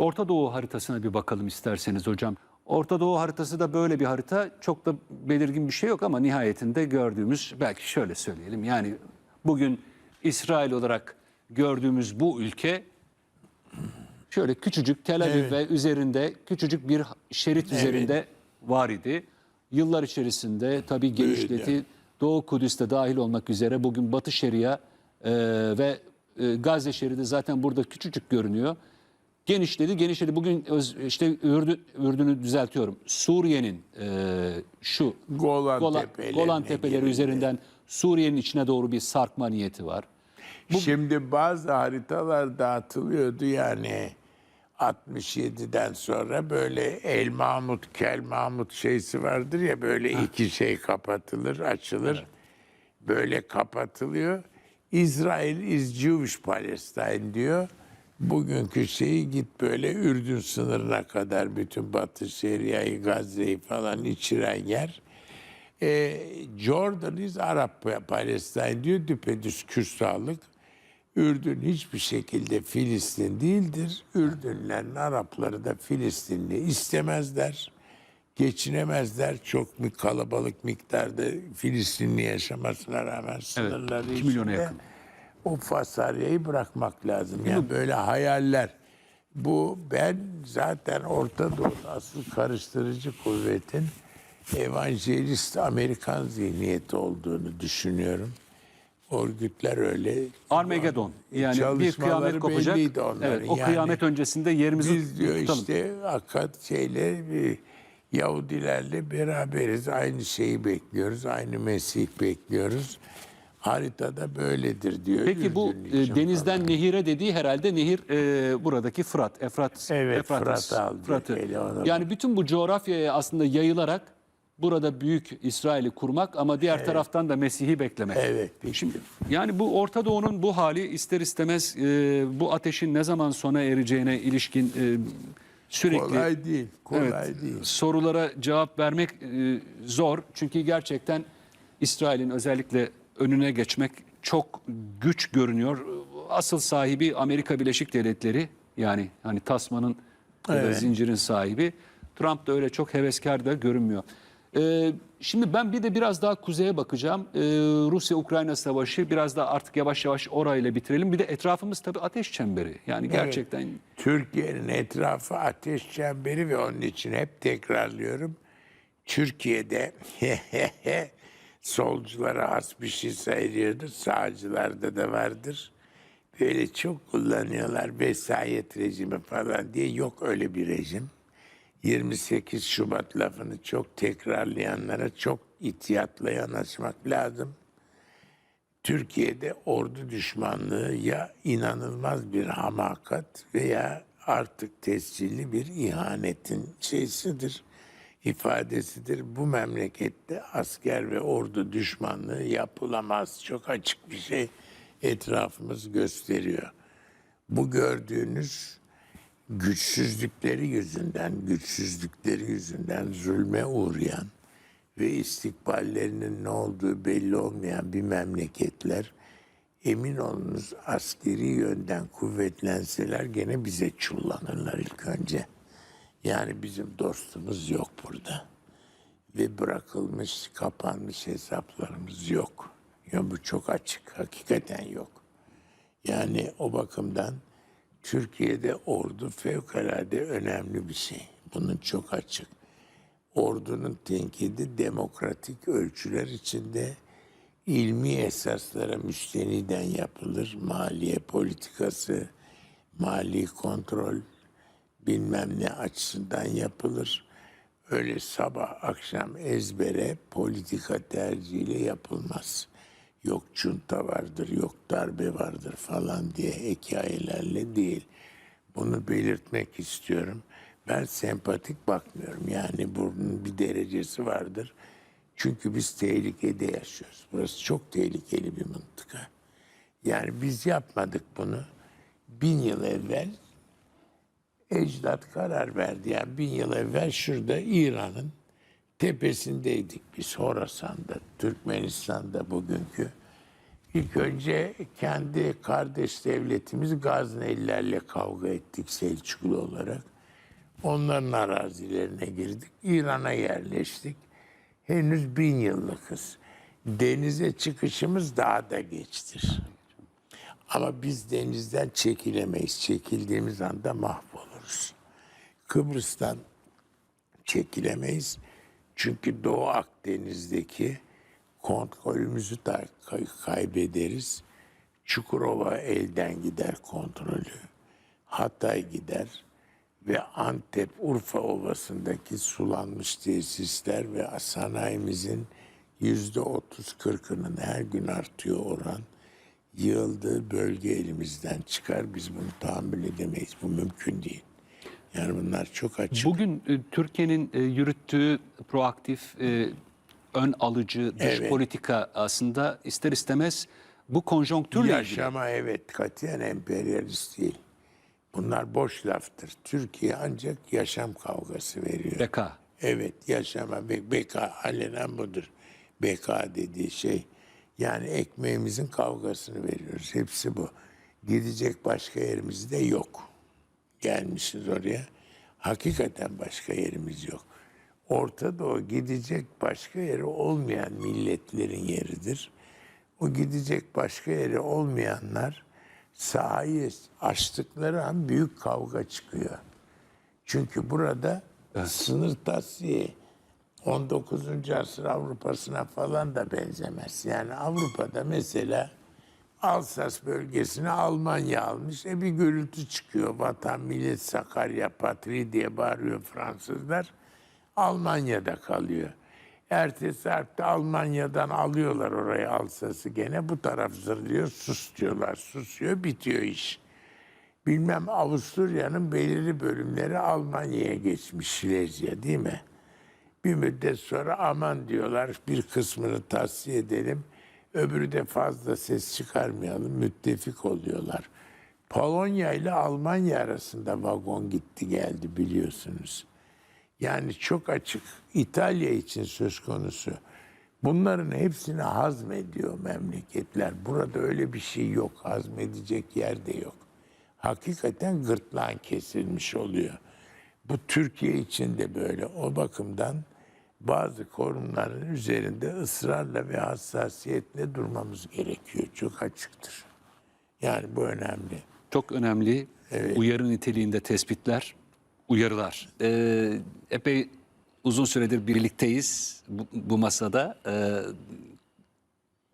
Orta Doğu haritasına bir bakalım isterseniz hocam. Orta Doğu haritası da böyle bir harita. Çok da belirgin bir şey yok ama nihayetinde gördüğümüz belki şöyle söyleyelim. Yani bugün İsrail olarak gördüğümüz bu ülke şöyle küçücük Tel Aviv ve üzerinde küçücük bir şerit üzerinde var idi. Yıllar içerisinde tabii genişleti Doğu Kudüs'te dahil olmak üzere bugün Batı Şeria e, ve e, Gazze şeridi zaten burada küçücük görünüyor. Genişledi, genişledi. Bugün öz- işte Ürdün, Ürdün'ü düzeltiyorum. Suriye'nin e, şu Golan Golan, Tepelerine Golan tepeleri üzerinden Suriye'nin içine doğru bir sarkma niyeti var. Şimdi bazı haritalar dağıtılıyordu yani 67'den sonra böyle El Mahmut, Kel Mahmut şeysi vardır ya böyle iki şey kapatılır, açılır. Böyle kapatılıyor. İsrail is Jewish Palestine diyor. Bugünkü şeyi git böyle Ürdün sınırına kadar bütün Batı Şeria'yı, Gazze'yi falan içiren yer. E, Jordan is Arap Palestine diyor düpedüz küstahlık. Ürdün hiçbir şekilde Filistin değildir. Ürdünlerin Arapları da Filistinli istemezler. Geçinemezler. Çok bir kalabalık miktarda Filistinli yaşamasına rağmen sınırları iki milyona içinde yakın. O fasaryayı bırakmak lazım. Yani böyle hayaller. Bu ben zaten Orta Doğu'da asıl karıştırıcı kuvvetin evangelist Amerikan zihniyeti olduğunu düşünüyorum. Örgütler öyle. Armageddon yani bir kıyamet kopacak. onların. Evet, o Yani kıyamet öncesinde yerimizi Biz diyor tutalım. işte Akad şeyle e, Yahudilerle beraberiz. Aynı şeyi bekliyoruz. Aynı Mesih bekliyoruz. Haritada böyledir diyor. Peki bu e, denizden nehire dediği herhalde nehir e, buradaki Fırat, Efrat, Evet, Efrates, Fırat aldı Fırat'ı. Yani bütün bu coğrafyaya aslında yayılarak burada büyük İsrail'i kurmak ama diğer taraftan da Mesih'i beklemek. Evet. Şimdi yani bu Orta Doğu'nun bu hali ister istemez e, bu ateşin ne zaman sona ereceğine ilişkin e, sürekli Kolay değil. Kolay Evet, değil. sorulara cevap vermek e, zor. Çünkü gerçekten İsrail'in özellikle önüne geçmek çok güç görünüyor. Asıl sahibi Amerika Birleşik Devletleri yani hani tasmanın Evet. zincirin sahibi. Trump da öyle çok heveskar da görünmüyor. E, şimdi ben bir de biraz daha kuzeye bakacağım. E, Rusya-Ukrayna savaşı biraz da artık yavaş yavaş orayla bitirelim. Bir de etrafımız tabii ateş çemberi. Yani gerçekten Türkiye'nin etrafı ateş çemberi ve onun için hep tekrarlıyorum. Türkiye'de solculara has bir şey sayılıyordur. Sağcılarda da vardır. Böyle çok kullanıyorlar vesayet rejimi falan diye. Yok öyle bir rejim. 28 Şubat lafını çok tekrarlayanlara çok ihtiyatla yanaşmak lazım. Türkiye'de ordu düşmanlığı ya inanılmaz bir hamakat veya artık tescilli bir ihanetin şeysidir, ifadesidir. Bu memlekette asker ve ordu düşmanlığı yapılamaz. Çok açık bir şey etrafımız gösteriyor. Bu gördüğünüz güçsüzlükleri yüzünden, güçsüzlükleri yüzünden zulme uğrayan ve istikballerinin ne olduğu belli olmayan bir memleketler emin olunuz askeri yönden kuvvetlenseler gene bize çullanırlar ilk önce. Yani bizim dostumuz yok burada. Ve bırakılmış, kapanmış hesaplarımız yok. Ya bu çok açık, hakikaten yok. Yani o bakımdan Türkiye'de ordu fevkalade önemli bir şey. Bunun çok açık. Ordunun tenkidi demokratik ölçüler içinde ilmi esaslara müsteniden yapılır. Maliye politikası, mali kontrol bilmem ne açısından yapılır. Öyle sabah akşam ezbere politika tercihiyle yapılmaz. Yok çunta vardır, yok darbe vardır falan diye hikayelerle değil. Bunu belirtmek istiyorum. Ben sempatik bakmıyorum. Yani bunun bir derecesi vardır. Çünkü biz tehlikede yaşıyoruz. Burası çok tehlikeli bir mıntıka. Yani biz yapmadık bunu. Bin yıl evvel ecdat karar verdi. Yani bin yıl evvel şurada İran'ın tepesindeydik biz Horasan'da, Türkmenistan'da bugünkü. İlk önce kendi kardeş devletimiz Gaznelilerle kavga ettik Selçuklu olarak. Onların arazilerine girdik. İran'a yerleştik. Henüz bin yıllıkız. Denize çıkışımız daha da geçtir. Ama biz denizden çekilemeyiz. Çekildiğimiz anda mahvoluruz. Kıbrıs'tan çekilemeyiz. Çünkü Doğu Akdeniz'deki kontrolümüzü da kay- kaybederiz. Çukurova elden gider kontrolü. Hatay gider ve Antep, Urfa Ovası'ndaki sulanmış tesisler ve sanayimizin yüzde otuz kırkının her gün artıyor oran yığıldığı bölge elimizden çıkar. Biz bunu tahammül edemeyiz. Bu mümkün değil. Yani bunlar çok açık. Bugün e, Türkiye'nin e, yürüttüğü proaktif, e, ön alıcı dış Evet. politika aslında ister istemez bu konjonktürle ilgili. Yaşama evet katiyen emperyalist değil. Bunlar boş laftır. Türkiye ancak yaşam kavgası veriyor. Beka. Evet yaşama be- beka alenen budur. Beka dediği şey. Yani ekmeğimizin kavgasını veriyoruz. Hepsi bu. Gidecek başka yerimiz de yok. Gelmişiz oraya. Hakikaten başka yerimiz yok. Orta Doğu gidecek başka yeri olmayan milletlerin yeridir. O gidecek başka yeri olmayanlar sahayı açtıkları an büyük kavga çıkıyor. Çünkü burada sınır tasfiye 19. asır Avrupa'sına falan da benzemez. Yani Avrupa'da mesela Alsas bölgesini Almanya almış. E bir gürültü çıkıyor. Vatan, millet, Sakarya, patri diye bağırıyor Fransızlar. Almanya'da kalıyor. Ertesi harpte Almanya'dan alıyorlar orayı Alsas'ı gene. Bu taraf zırlıyor, sus diyorlar. Susuyor, bitiyor iş. Bilmem Avusturya'nın belirli bölümleri Almanya'ya geçmiş Şilezya değil mi? Bir müddet sonra aman diyorlar bir kısmını tavsiye edelim. Öbürü de fazla ses çıkarmayalım. Müttefik oluyorlar. Polonya ile Almanya arasında vagon gitti geldi biliyorsunuz. Yani çok açık İtalya için söz konusu. Bunların hepsini hazmediyor memleketler. Burada öyle bir şey yok. Hazmedecek yer de yok. Hakikaten gırtlağın kesilmiş oluyor. Bu Türkiye için de böyle. O bakımdan bazı korumların üzerinde ısrarla ve hassasiyetle durmamız gerekiyor. Çok açıktır. Yani bu önemli. Çok önemli uyarı niteliğinde tespitler, uyarılar. Ee, epey uzun süredir birlikteyiz bu, bu masada. Ee,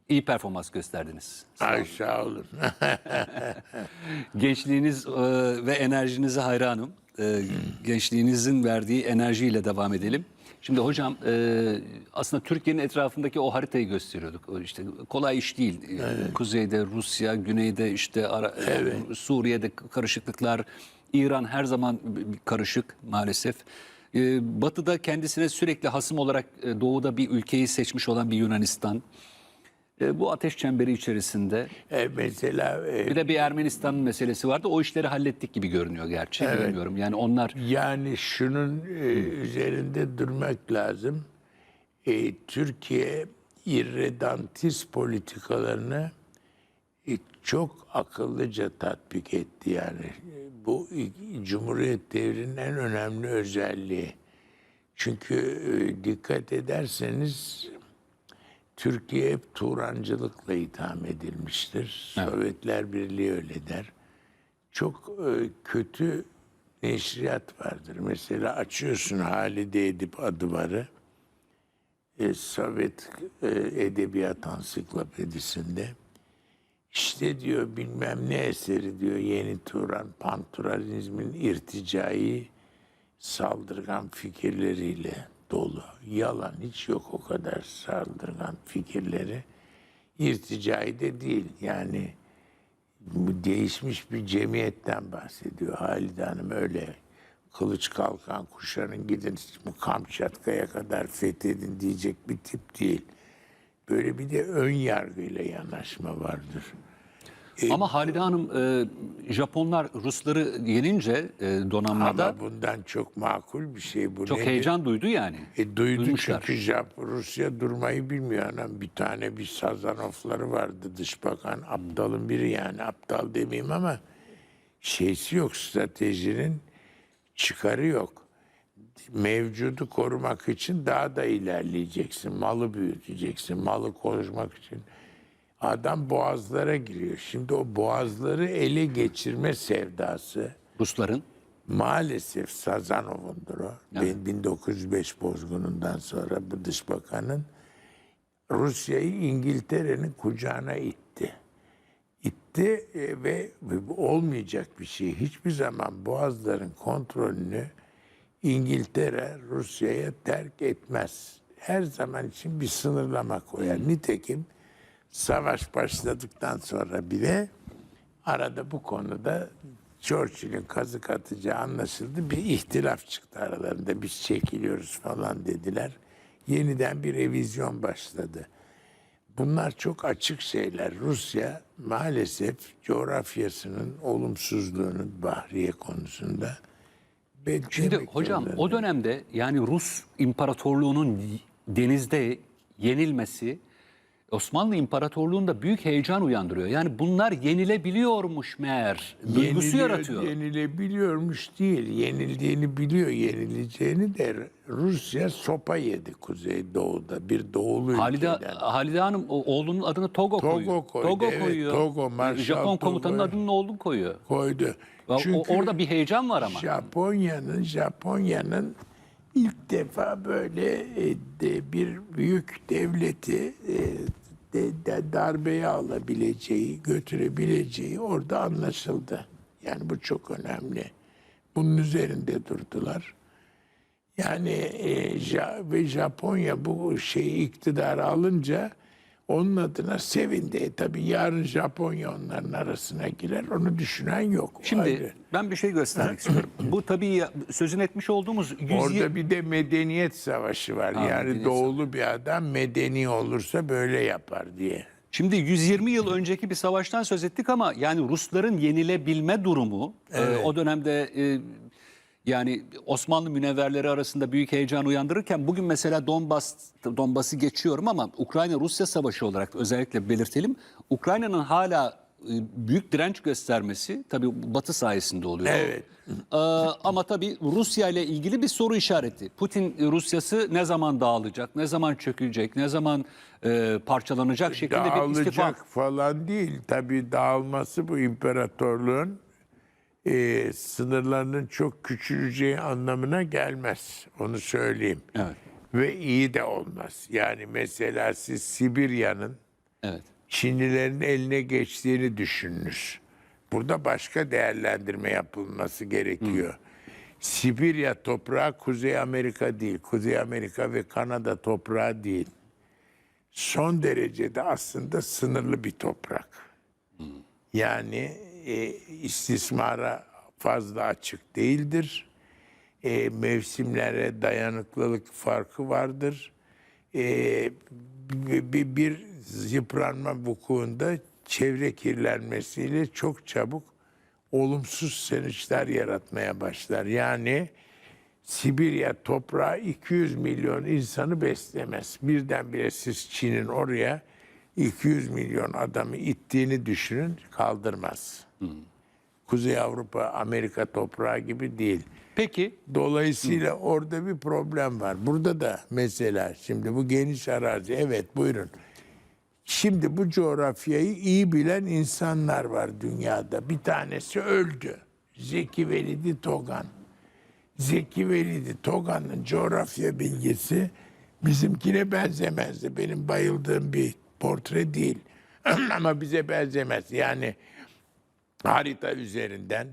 iyi performans gösterdiniz. Aşağı olur. Gençliğiniz e, ve enerjinize hayranım. E, gençliğinizin verdiği enerjiyle devam edelim. Şimdi hocam e, aslında Türkiye'nin etrafındaki o haritayı gösteriyorduk. O işte kolay iş değil. E, Kuzeyde Rusya, güneyde işte Ara- e, Suriye'de karışıklıklar, İran her zaman karışık maalesef. E, Batı'da kendisine sürekli hasım olarak e, doğuda bir ülkeyi seçmiş olan bir Yunanistan. E, bu ateş çemberi içerisinde E, mesela e, bir de bir Ermenistan meselesi vardı. O işleri hallettik gibi görünüyor gerçi. Bilmiyorum. Yani onlar Yani şunun e, üzerinde durmak lazım. E, Türkiye irredantist politikalarını e, çok akıllıca tatbik etti yani. E, Bu e, Cumhuriyet devrinin en önemli özelliği. Çünkü e, dikkat ederseniz Türkiye hep Turancılıkla itham edilmiştir. Sovyetler Birliği öyle der. Çok e, kötü neşriyat vardır. Mesela açıyorsun Halide Edip Adıvar'ı. E, Sovyet e, Edebiyat Ansiklopedisinde. İşte diyor bilmem ne eseri diyor Yeni Turan, Panturalizmin irticai saldırgan fikirleriyle dolu. Yalan hiç yok o kadar saldırgan fikirleri. İrticai de değil yani değişmiş bir cemiyetten bahsediyor. Halide Hanım öyle kılıç kalkan kuşanın gidin Kamçatka'ya kadar fethedin diyecek bir tip değil. Böyle bir de ön yargıyla yanaşma vardır. Ama Halide Hanım e, Japonlar Rusları yenince e, donanmada Ama bundan çok makul bir şey bu. çok Nedir? heyecan duydu yani. E, duydu Duymuşlar. çünkü Jap- Rusya durmayı bilmiyor anam. Bir tane bir Sazanofları vardı dış bakan. Aptalın biri yani aptal demeyeyim ama şeysi yok stratejinin çıkarı yok. Mevcudu korumak için daha da ilerleyeceksin. Malı büyüteceksin. Malı korumak için. Adam boğazlara giriyor. Şimdi o boğazları ele geçirme sevdası Rusların Maalesef Sazanov'undur o. Ben 1905 bozgunundan sonra bu dış bakanın Rusya'yı İngiltere'nin kucağına itti. İtti e, ve olmayacak bir şey. Hiçbir zaman Boğazların kontrolünü İngiltere Rusya'ya terk etmez. Her zaman için bir sınırlama koyar. Nitekim savaş başladıktan sonra bile arada bu konuda Churchill'in kazık atacağı anlaşıldı. Bir ihtilaf çıktı aralarında. Biz çekiliyoruz falan dediler. Yeniden bir revizyon başladı. Bunlar çok açık şeyler. Rusya maalesef coğrafyasının olumsuzluğunun Bahriye konusunda Şimdi hocam zorunda. o dönemde yani Rus İmparatorluğu'nun denizde yenilmesi Osmanlı İmparatorluğu'nda büyük heyecan uyandırıyor. Yani bunlar yenilebiliyormuş meğer. Duygusu Yeniliyor- yaratıyor. Yenilebiliyormuş değil. Yenildiğini biliyor. Yenileceğini de Rusya sopa yedi Kuzeydoğu'da. Bir doğulu Halide, ülkeden. Halide Hanım o- oğlunun adını Togo, Togo koyuyor. koydu, Togo evet, koyuyor. Togo, Marshall Japon komutanın Togo. adının oğlunu koyuyor. koydu. O- Çünkü orada bir heyecan var ama. Japonya'nın Japonya'nın ilk defa böyle e, bir büyük devleti e, darbeye alabileceği, götürebileceği orada anlaşıldı. Yani bu çok önemli. Bunun üzerinde durdular. Yani e, ve Japonya bu şeyi iktidara alınca onun adına sevindi. E, tabii yarın Japonya onların arasına girer. Onu düşünen yok. Şimdi ayrı. ben bir şey göstermek istiyorum. Bu tabii sözünü etmiş olduğumuz 100 Orada bir de medeniyet savaşı var. yani medeniyet doğulu bir adam medeni olursa böyle yapar diye. Şimdi 120 yıl önceki bir savaştan söz ettik ama yani Rusların yenilebilme durumu e, o dönemde e, yani Osmanlı münevverleri arasında büyük heyecan uyandırırken bugün mesela Donbas Donbas'ı geçiyorum ama Ukrayna-Rusya savaşı olarak özellikle belirtelim. Ukrayna'nın hala e, büyük direnç göstermesi tabii Batı sayesinde oluyor. Evet. Ee, ama tabii Rusya ile ilgili bir soru işareti. Putin Rusyası ne zaman dağılacak, ne zaman çökülecek, ne zaman e, parçalanacak şeklinde bir istifa. Dağılacak falan değil. Tabii dağılması bu imparatorluğun e, sınırlarının çok küçüleceği anlamına gelmez. Onu söyleyeyim. Evet. Ve iyi de olmaz. Yani mesela siz Sibirya'nın Evet. Çinlilerin eline geçtiğini düşününüz. Burada başka değerlendirme yapılması gerekiyor. Sibirya toprağı Kuzey Amerika değil. Kuzey Amerika ve Kanada toprağı değil. Son derecede aslında sınırlı bir toprak. Yani e, istismara fazla açık değildir. E, mevsimlere dayanıklılık farkı vardır. E, bir, bir, yıpranma vukuunda çevre kirlenmesiyle çok çabuk olumsuz sonuçlar yaratmaya başlar. Yani Sibirya toprağı 200 milyon insanı beslemez. Birdenbire siz Çin'in oraya 200 milyon adamı ittiğini düşünün kaldırmaz. Kuzey Avrupa, Amerika toprağı gibi değil. Peki Dolayısıyla orada bir problem var. Burada da mesela şimdi bu geniş arazi evet buyurun. Şimdi bu coğrafyayı iyi bilen insanlar var dünyada. Bir tanesi öldü. Zeki Velidi Togan. Zeki Velidi Togan'ın coğrafya bilgisi bizimkine benzemezdi. Benim bayıldığım bir portre değil. Ama bize benzemez. Yani harita üzerinden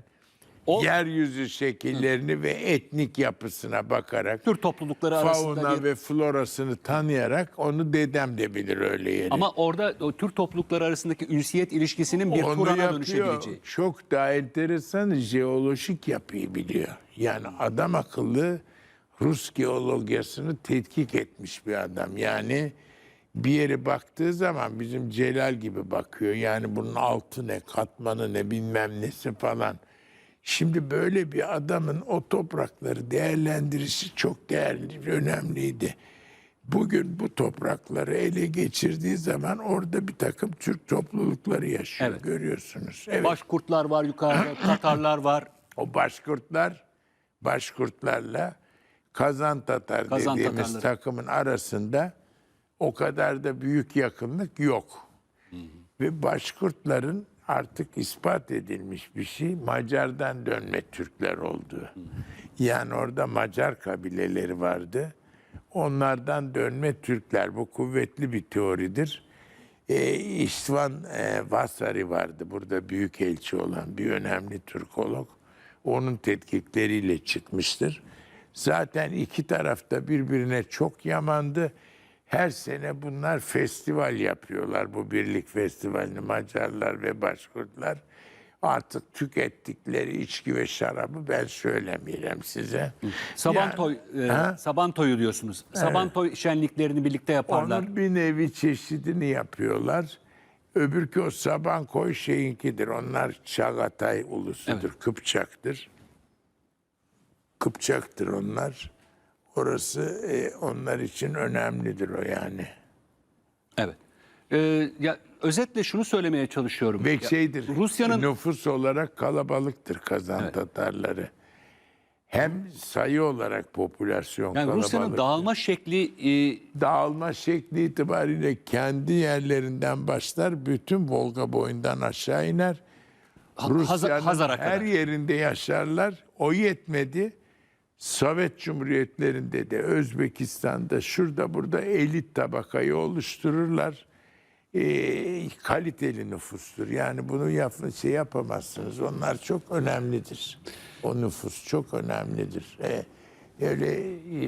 O- yeryüzü şekillerini ve etnik yapısına bakarak Türk toplulukları arasında fauna bir... ve florasını tanıyarak onu dedem de bilir öyle yeri. Ama orada o Türk toplulukları arasındaki ünsiyet ilişkisinin bir Onu Turan'a yapıyor. dönüşebileceği. Çok daha enteresan jeolojik yapıyı biliyor. Yani adam akıllı Rus geolojisini tetkik etmiş bir adam. Yani bir yere baktığı zaman bizim Celal gibi bakıyor. Yani bunun altı ne, katmanı ne, bilmem nesi falan. Şimdi böyle bir adamın o toprakları değerlendirisi çok değerli, önemliydi. Bugün bu toprakları ele geçirdiği zaman orada bir takım Türk toplulukları yaşıyor. Evet. Görüyorsunuz. Evet. Başkurtlar var yukarıda, Tatarlar var. O Başkurtlar, Başkurtlarla Kazan Tatar Kazan dediğimiz Tatarları. takımın arasında o kadar da büyük yakınlık yok. Ve Başkurtların artık ispat edilmiş bir şey Macar'dan dönme Türkler olduğu. Yani orada Macar kabileleri vardı. Onlardan dönme Türkler. Bu kuvvetli bir teoridir. E, İşvan e, Vasari vardı burada büyük elçi olan bir önemli Türkolog. Onun tetkikleriyle çıkmıştır. Zaten iki tarafta birbirine çok yamandı. Her sene bunlar festival yapıyorlar. Bu birlik festivalini Macarlar ve Başkurtlar. Artık tükettikleri içki ve şarabı ben söylemeyeyim size. Sabantoy, Yani- e? Sabantoy'u diyorsunuz. Sabantoy şenliklerini birlikte yaparlar. Onun bir nevi çeşidini yapıyorlar. Öbürkü o Sabankoy şeyinkidir. Onlar Çağatay ulusudur. Kıpçaktır. Kıpçaktır onlar. Orası e, onlar için önemlidir o yani. Evet. E, ya özetle şunu söylemeye çalışıyorum. Ve Ya, şeydir. Rusya'nın nüfus olarak kalabalıktır Kazan Tatarları. Hem sayı olarak popülasyon yani kalabalık. Rusya'nın dağılma şekli e, dağılma şekli itibariyle kendi yerlerinden başlar, bütün Volga boyundan aşağı iner. Ha- Rusya'nın her yerinde yaşarlar. O yetmedi. Sovyet Cumhuriyetlerinde de, Özbekistan'da, şurada burada elit tabakayı oluştururlar. Ee, kaliteli nüfustur. Yani bunu yap, şey yapamazsınız. Onlar çok önemlidir. O nüfus çok önemlidir. Ee, öyle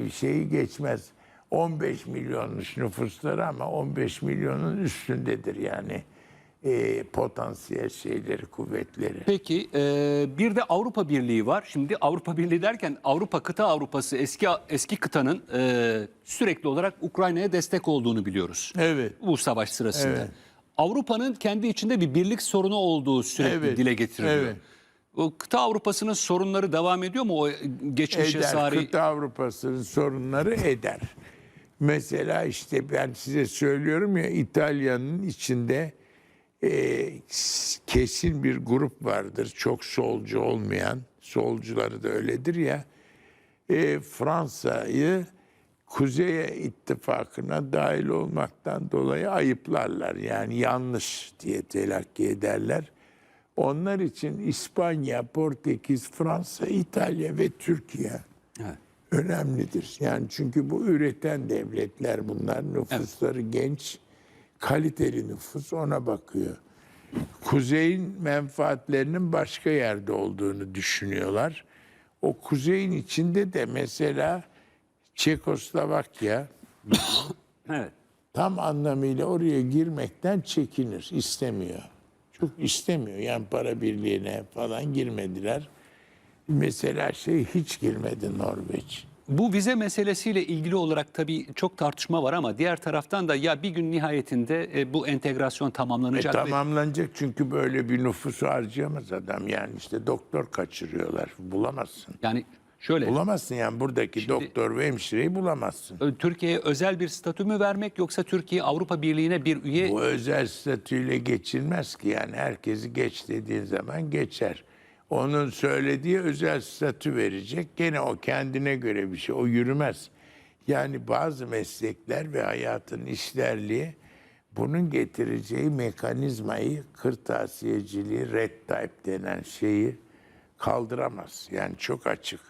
bir şeyi geçmez. 15 milyonmuş nüfusları ama 15 milyonun üstündedir yani ee, potansiyel şeyleri, kuvvetleri. Peki e, bir de Avrupa Birliği var. Şimdi Avrupa Birliği derken Avrupa kıta Avrupası eski eski kıtanın e, sürekli olarak Ukrayna'ya destek olduğunu biliyoruz. Evet. Bu savaş sırasında. Evet. Avrupa'nın kendi içinde bir birlik sorunu olduğu sürekli Evet, dile getiriliyor. evet. O kıta Avrupa'sının sorunları devam ediyor mu o geçmişe eder. sari? Kıta Avrupa'sının sorunları eder. Mesela işte ben size söylüyorum ya İtalya'nın içinde e, kesin bir grup vardır. Çok solcu olmayan, solcuları da öyledir ya. E, Fransa'yı Kuzey İttifakı'na dahil olmaktan dolayı ayıplarlar. Yani yanlış diye telakki ederler. Onlar için İspanya, Portekiz, Fransa, İtalya ve Türkiye Evet. önemlidir. Yani çünkü bu üreten devletler bunlar. Nüfusları genç, kaliteli nüfus ona bakıyor. Kuzeyin menfaatlerinin başka yerde olduğunu düşünüyorlar. O kuzeyin içinde de mesela Çekoslovakya Evet. tam anlamıyla oraya girmekten çekinir, istemiyor. Çok istemiyor. Yani para birliğine falan girmediler. Mesela şey hiç girmedi Norveç. Bu vize meselesiyle ilgili olarak tabii çok tartışma var ama diğer taraftan da ya bir gün nihayetinde e, bu entegrasyon E, tamamlanacak. ve- tamamlanacak çünkü böyle bir nüfusu harcayamaz adam. Yani işte doktor kaçırıyorlar. Bulamazsın. yani şöyle Bulamazsın yani buradaki doktor ve hemşireyi bulamazsın. Türkiye'ye özel bir statü mü vermek yoksa Türkiye Avrupa Birliği'ne bir üye Bu özel statüyle geçilmez ki yani herkesi geç dediğin zaman geçer. Onun söylediği özel statü verecek. Gene o kendine göre bir şey. O yürümez. Yani bazı meslekler ve hayatın işlerliği bunun getireceği mekanizmayı, kırtasiyeciliği, red type denen şeyi kaldıramaz. Yani çok açık.